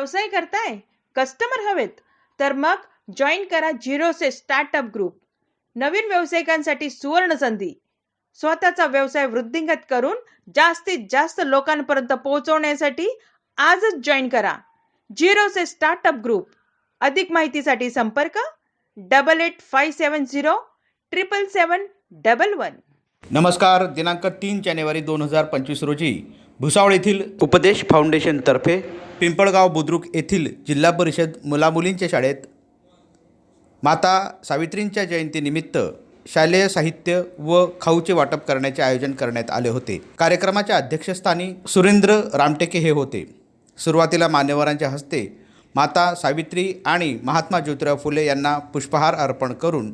व्यवसाय करताय? कस्टमर हवेत. तर मग जॉईन करा झिरोचे स्टार्टअप ग्रुप नवीन व्यावसायिकांसाठी सुवर्ण संधी. स्वतःचा व्यवसाय वृद्धिंगत करून जास्तीत जास्त लोकांपर्यंत पोहोचवण्यासाठी आजच जॉईन करा. झिरोचे स्टार्टअप ग्रुप अधिक माहितीसाठी संपर्क double eight five seven zero triple seven double one नमस्कार दिनांक तीन जानेवारी दोन हजार पंचवीस रोजी भुसावळ येथील उपदेश फाउंडेशनतर्फे पिंपळगाव बुद्रुक येथील जिल्हा परिषद मुलामुलींच्या शाळेत माता सावित्रींच्या जयंतीनिमित्त शालेय साहित्य व खाऊचे वाटप करण्याचे आयोजन करण्यात आले होते. कार्यक्रमाच्या अध्यक्षस्थानी सुरेंद्र रामटेके हे होते. सुरुवातीला मान्यवरांच्या हस्ते माता सावित्री आणि महात्मा ज्योतिराव फुले यांना पुष्पहार अर्पण करून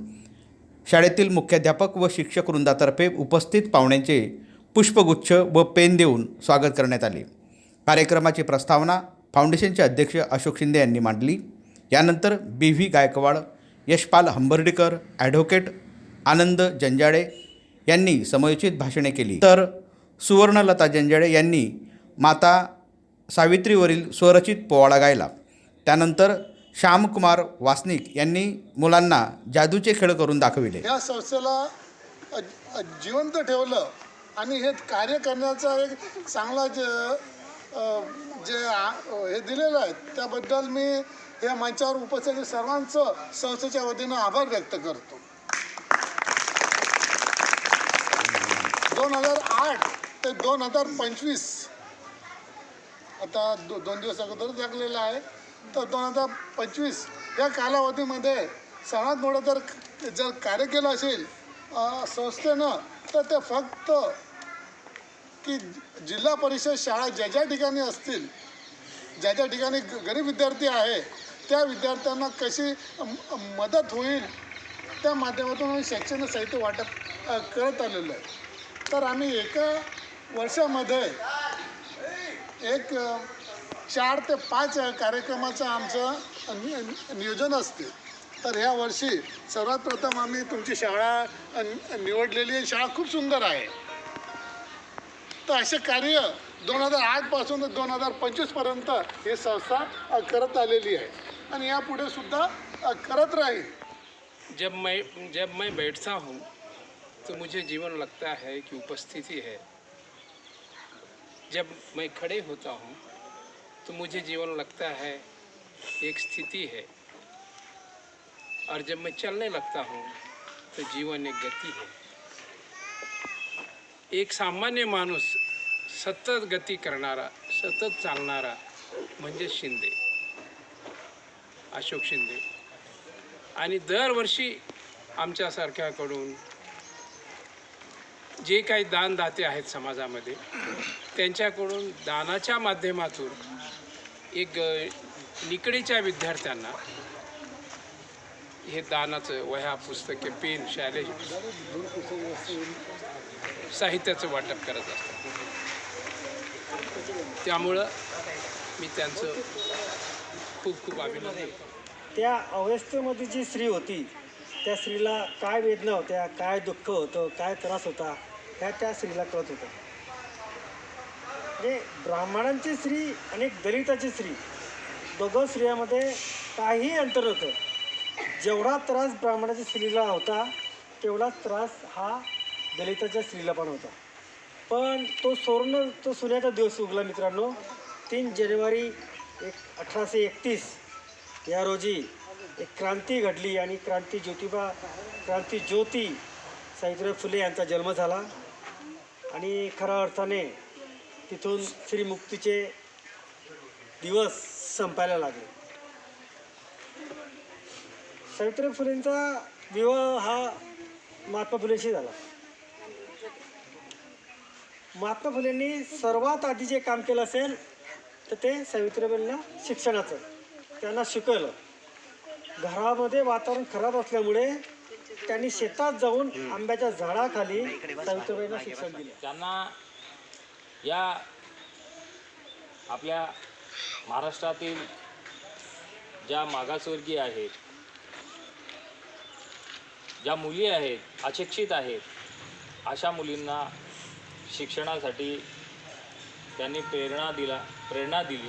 शाळेतील मुख्याध्यापक व शिक्षक वृंदातर्फे उपस्थित पाहुण्यांचे पुष्पगुच्छ व पेन देऊन स्वागत करण्यात आले. कार्यक्रमाची प्रस्तावना फाउंडेशनचे अध्यक्ष अशोक शिंदे यांनी मांडली. यानंतर B V Gaikwad Yashpal Hambardikar advocate Anand Janjale यांनी समयोचित भाषणे केली. तर सुवर्णलता जंजाळे यांनी माता सावित्रीवरील स्वरचित पोवाडा गायला. त्यानंतर श्यामकुमार वासनिक यांनी मुलांना जादूचे खेळ करून दाखविले. या संस्थेला जिवंत ठेवलं आणि हे कार्य करण्याचा एक चांगला जे हे दिलेलं आहे त्याबद्दल मी या मंचावर उपस्थित सर्वांचं संस्थेच्या वतीनं आभार व्यक्त करतो. दोन हजार आठ ते दोन हजार पंचवीस आता दो दोन दिवस अगोदर लागलेलं आहे तर दोन हजार पंचवीस या कालावधीमध्ये सर्वात मोठं जर जर कार्य केलं असेल संस्थेनं तर ते फक्त की जिल्हा परिषद शाळा ज्या ज्या ठिकाणी असतील ज्या ज्या ठिकाणी ग- गरीब विद्यार्थी आहे त्या विद्यार्थ्यांना कशी मदत होईल त्या माध्यमातून आम्ही शैक्षणिक साहित्य वाटप करत आलेलो आहे. तर आम्ही एका वर्षामध्ये एक चार ते पाच कार्यक्रमाचं आमचं नियोजन असते. तर ह्या वर्षी सर्वात प्रथम आम्ही तुमची शाळा निवडलेली आहे. शाळा खूप सुंदर आहे. तर असे कार्य दोन हज़ार आठपासून ते दोन हज़ार पंचवीसपर्यंत ही संस्था करत आलेली आहे. आणि यापुढे सुद्धा करत राहील. जब मैं जब मैं बैठता हूँ तो मुझे जीवन लगता है कि उपस्थिति है। जब मैं खड़े होता हूँ तो मुझे जीवन लगता है, एक स्थिति है। और जब मैं चलने लगता हूँ तो जीवन एक गति है। एक सामान्य माणूस सतत गती करणारा सतत चालणारा म्हणजे शिंदे. अशोक शिंदे. आणि दरवर्षी आमच्यासारख्याकडून जे काही दानदाते आहेत समाजामध्ये त्यांच्याकडून दानाच्या माध्यमातून एक निकडीच्या विद्यार्थ्यांना हे दानाचं वह्या पुस्तके पेन शालेय साहित्याचं वाटप करत असतात. त्यामुळं मी त्यांचं खूप खूप अभिनंदन त्या अवस्थेमध्ये जी स्त्री होती त्या स्त्रीला काय वेदना होत्या काय दुःख होतं काय त्रास होता ह्या त्या स्त्रीला कळत होतं. म्हणजे ब्राह्मणांची स्त्री आणि दलिताची स्त्री दोघं स्त्रियामध्ये काही अंतर होतं जेवढा त्रास ब्राह्मणाच्या स्त्रीला होता तेवढाच त्रास हा दलिताच्या स्त्रीला पण होता. पण तो सुवर्ण तो सोन्याचा दिवस उगला मित्रांनो. तीन जानेवारी एक अठराशे एकतीस. या रोजी एक क्रांती घडली आणि क्रांती ज्योतिबा क्रांती ज्योती सावित्रीबाई फुले यांचा जन्म झाला. आणि खऱ्या अर्थाने तिथून श्रीमुक्तीचे दिवस संपायला लागले. सावित्रीबाई फुलेंचा विवाह हा महात्मा फुलेशी झाला. महात्मा फुलेंनी सर्वात आधी जे काम केलं असेल तर ते सावित्रीबाईंना शिक्षणाचं त्यांना शिकवलं. घरामध्ये वातावरण खराब असल्यामुळे त्यांनी शेतात जाऊन आंब्याच्या झाडाखाली सावित्रीबाईंना शिक्षण दिलं. त्यांना या आपल्या महाराष्ट्रातील ज्या मागासवर्गीय आहेत ज्या मुली आहेत अशिक्षित आहेत अशा मुलींना शिक्षणासाठी त्यांनी प्रेरणा दिला प्रेरणा दिली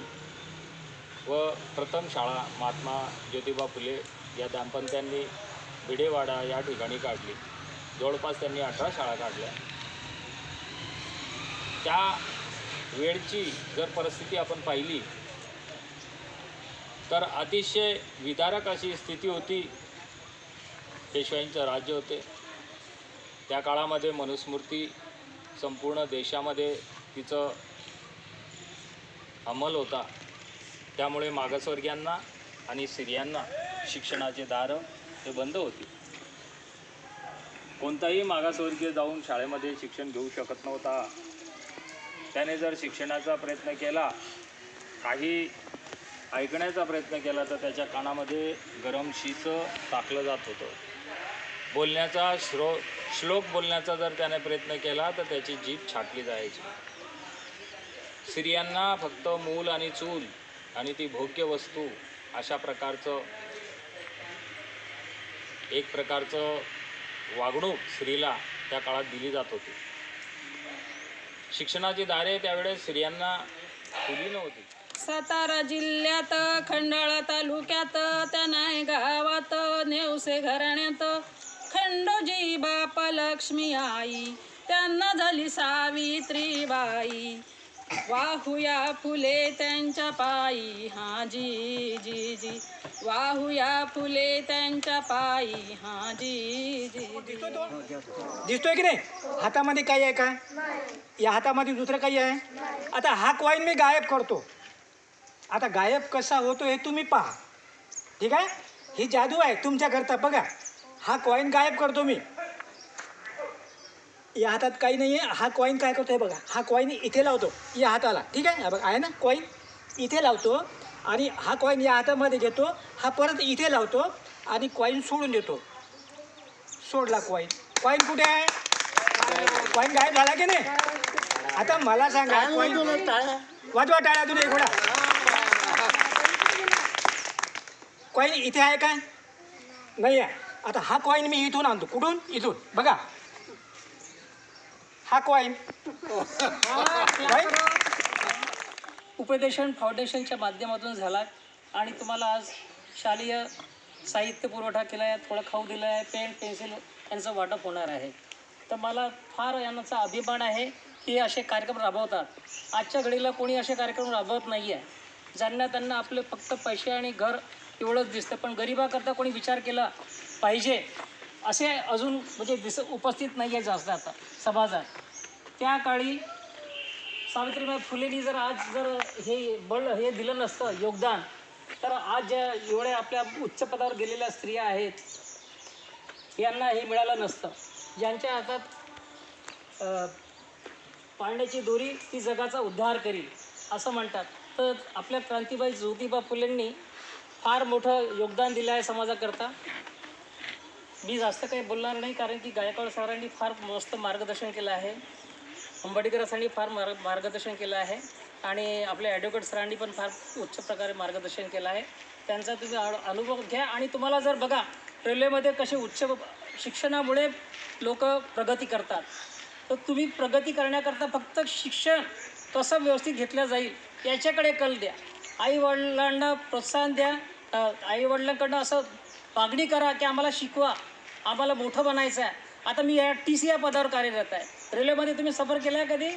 व प्रथम शाळा महात्मा ज्योतिबा फुले या दाम्पत्यांनी भिडेवाडा या ठिकाणी काढली. जवळपास त्यांनी अठरा शाळा काढल्या. त्या वेळची जर परिस्थिती आपण पाहिली तर अतिशय विदारक अशी स्थिती होती. पेशवाईंचं राज्य होते. त्या काळामध्ये मनुस्मृती संपूर्ण देशामध्ये तिचं अंमल होता. त्यामुळे मागासवर्गीयांना आणि स्त्रियांना शिक्षणाचे दारं हे बंद होती. कोणताही मागासवर्गीय जाऊन शाळेमध्ये शिक्षण घेऊ शकत नव्हता. त्याने जर शिक्षणाचा प्रयत्न केला काही ऐकण्याचा प्रयत्न केला तर त्याच्या कानामध्ये गरम शीचं टाकलं जात होतं. बोलण्याचा श्लो श्लोक बोलण्याचा जर त्याने प्रयत्न केला तर त्याची जीभ छाटली जायची. स्त्रियांना फक्त मूल आणि चूल आणि ती भोग्य वस्तू अशा प्रकारचं एक प्रकारचं वागणूक स्त्रीला त्या काळात दिली जात होती. शिक्षणाची दारे त्यावेळेस स्त्रियांना खुली नव्हती. सातारा जिल्ह्यात खंडाळा तालुक्यात त्या नाही गावात नेवसे घराण्यात खंडोजी बाप लक्ष्मी आई त्यांना झाली सावित्रीबाई. वाहुया फुले त्यांच्या पायी. हा जी जी जी. वाहुया फुले त्यांच्या पायी. हा जी जी दिसतोय की नाही? हातामध्ये काही आहे का? या हातामध्ये दुसरं काही आहे? आता हा कॉईन मी गायब करतो. आता गायब कसा होतो हे तुम्ही पहा. ठीक आहे? ही जादू आहे तुमच्याकरता बघा. हा कॉईन गायब करतो मी. या हातात काही नाही आहे हा कॉईन काय करतो हे बघा. हा कॉईन इथे लावतो. या हाताला. ठीक आहे? हा बघा आहे ना? कॉईन इथे लावतो आणि हा कॉईन या हातामध्ये घेतो. हा परत इथे लावतो आणि कॉईन सोडून देतो. सोडला कॉईन कॉईन कुठे आहे? कॉईन गायब झाला की नाही? आता मला सांगा कॉईन वाजवा टाळ्या तुम्ही एक वेळा. कॉईन इथे आहे काय नाही आहे आता हा कॉईन मी इथून आणतो. कुठून? इथून. बघा. हा कॉईन उपदेशन फाउंडेशनच्या माध्यमातून झाला आणि तुम्हाला आज शालेय साहित्य पुरवठा केला आहे थोडा खाऊ दिला आहे पेन पेन्सिल यांचं वाटप होणार आहे. तर मला फार यांचा अभिमान आहे की हे असे कार्यक्रम राबवतात. आजच्या घडीला कोणी असे कार्यक्रम राबवत नाही आहे ज्यांना त्यांना आपले फक्त पैसे आणि घर एवढंच दिसतं. पण गरिबाकरता कोणी विचार केला पाहिजे असे अजून म्हणजे दिस उपस्थित नाही आहे जास्त आता समाजात. त्या काळी सावित्रीबाई फुलेंनी जर आज जर हे बळ हे दिलं नसतं योगदान तर आज ज्या एवढ्या आपल्या उच्च पदावर गेलेल्या स्त्रिया आहेत यांना हे मिळालं नसतं. ज्यांच्या हातात पाळण्याची दोरी ती जगाचा उद्धार करील असं म्हणतात. तर आपल्या क्रांतीबाई ज्योतिबा फुलेंनी फार मोठं योगदान दिलं आहे समाजाकरता. मी जास्त काही बोलणार नाही कारण की गायकवाड सरांनी फार मस्त मार्गदर्शन केलं आहे. अंबाडीकर सरांनी फार मार्ग मार्गदर्शन केलं आहे. आणि आपल्या ॲडव्होकेट सरांनी पण फार उच्च प्रकारे मार्गदर्शन केलं आहे. त्यांचा तुम्ही अनुभव घ्या आणि तुम्हाला जर बघा रेल्वेमध्ये कसे उच्च शिक्षणामुळे लोक प्रगती करतात. तर तुम्ही प्रगती करण्याकरता फक्त शिक्षण कसं व्यवस्थित घेतलं जाईल याच्याकडे कल द्या. आईवडिलांना प्रोत्साहन द्या. आई वडिलांकडनं असं मागणी करा की आम्हाला शिकवा. आम्हाला मोठं बनायचं आहे. आता मी या टी सी या पदावर कार्यरत आहे. रेल्वेमध्ये तुम्ही सफर केला आहे कधी?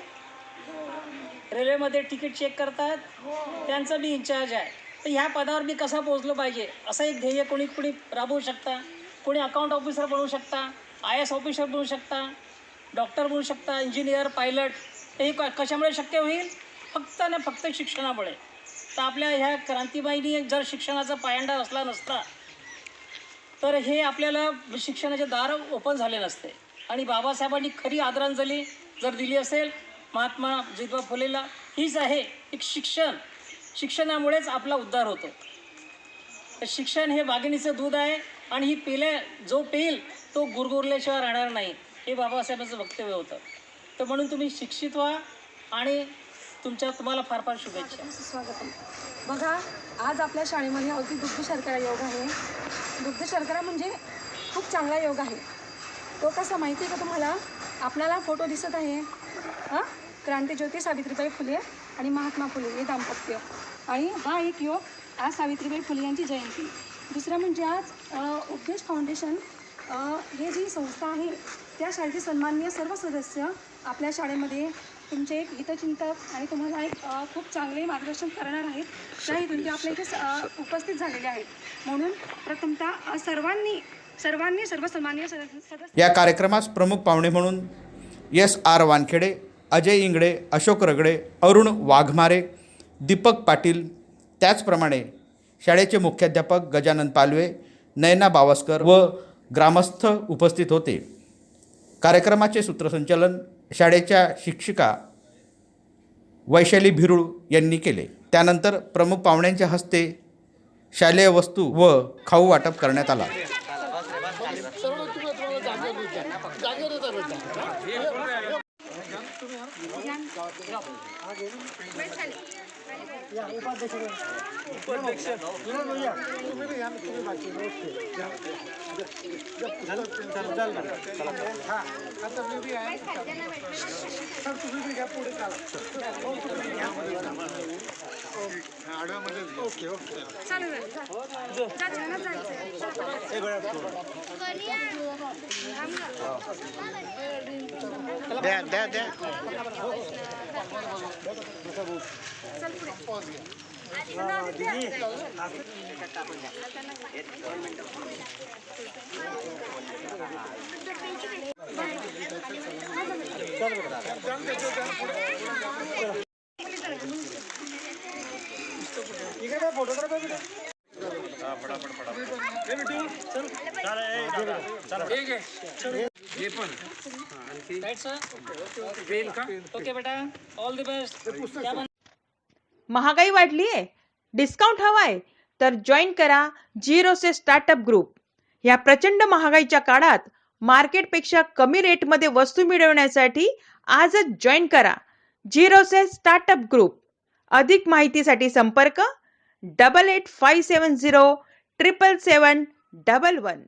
रेल्वेमध्ये तिकीट चेक करतात? त्यांचं मी इन्चार्ज आहे. तर ह्या पदावर मी कसा पोहोचलो पाहिजे? असं एक ध्येय कोणी कुणी राबवू शकता? कोणी अकाउंट ऑफिसर बनवू शकता? आय एस ऑफिसर बनवू शकता? डॉक्टर बनवू शकता? इंजिनियर पायलट हे क- कशामुळे शक्य होईल? फक्त ना फक्त शिक्षणामुळे. तर आपल्या ह्या क्रांतीबाईंनी जर शिक्षणाचा पायंडा असला नसता तर हे आपल्याला शिक्षणाचे दार ओपन झाले नसते. आणि बाबासाहेबांनी खरी आदरांजली जर दिली असेल महात्मा ज्योतिबा फुलेला हीच आहे एक शिक्षण. शिक्षणामुळेच आपला उद्धार होतो. तर शिक्षण हे वाघिणीचं दूध आहे आणि ही पिल्या जो पेईल तो गुरगुरल्याशिवाय राहणार नाही. हे बाबासाहेबांचं वक्तव्य होतं. तर म्हणून तुम्ही शिक्षित व्हा आणि तुमच्या तुम्हाला फार फार शुभेच्छा. स्वागतम. बघा आज आपल्या शाळेमध्ये अगदी दुग्ध शर्करा योग आहे. दुग्ध शर्करा म्हणजे खूप चांगला योग आहे. तो कसा माहिती आहे का तुम्हाला? आपल्याला फोटो दिसत आहे. हां? क्रांतीज्योती सावित्रीबाई फुले आणि महात्मा फुले हे दाम्पत्य. आणि हा एक योग आज सावित्रीबाई फुले यांची जयंती. दुसरं म्हणजे आज उपदेश फाउंडेशन हे जी संस्था आहे त्या शाळेचे सन्माननीय सर्व सदस्य आपल्या शाळेमध्ये तुमचे एक हितचिंतक आणि तुम्हाला एक खूप चांगले मार्गदर्शन करणार आहेत. त्या हेतून ते आपल्या इथे उपस्थित झालेले आहेत. म्हणून प्रथमतः सर्वांनी सर्वांनी सर्व सदस्य सदस्य या कार्यक्रमास प्रमुख पाहुणे म्हणून एस आर वानखेडे अजय इंगडे अशोक रगडे अरुण वाघमारे दीपक पाटील त्याचप्रमाणे शाळेचे मुख्याध्यापक गजानन पालवे नयना बावस्कर व ग्रामस्थ उपस्थित होते. कार्यक्रमाचे सूत्रसंचालन शाळेच्या शिक्षिका वैशाली भिरुळ यांनी केले. त्यानंतर प्रमुख पाहुण्यांच्या हस्ते शालेय वस्तू व खाऊ वाटप करण्यात आला. ओके. ओके द्या द्या द्या इकडे फोटोग्राफर इकडे हे बिट्टू, चल. ठीक आहे हे पण आणखी राईट सर पेन का ओके बेटा. ऑल द बेस्ट क्या बन महागाई वाढली आहे. डिस्काउंट हवाय तर जॉईन करा झिरोचे स्टार्टअप ग्रुप ह्या प्रचंड महागाईच्या काळात मार्केटपेक्षा कमी रेटमध्ये वस्तू मिळवण्यासाठी आजच जॉईन करा झिरोचे स्टार्टअप ग्रुप अधिक माहितीसाठी संपर्क double eight five seven zero triple seven double one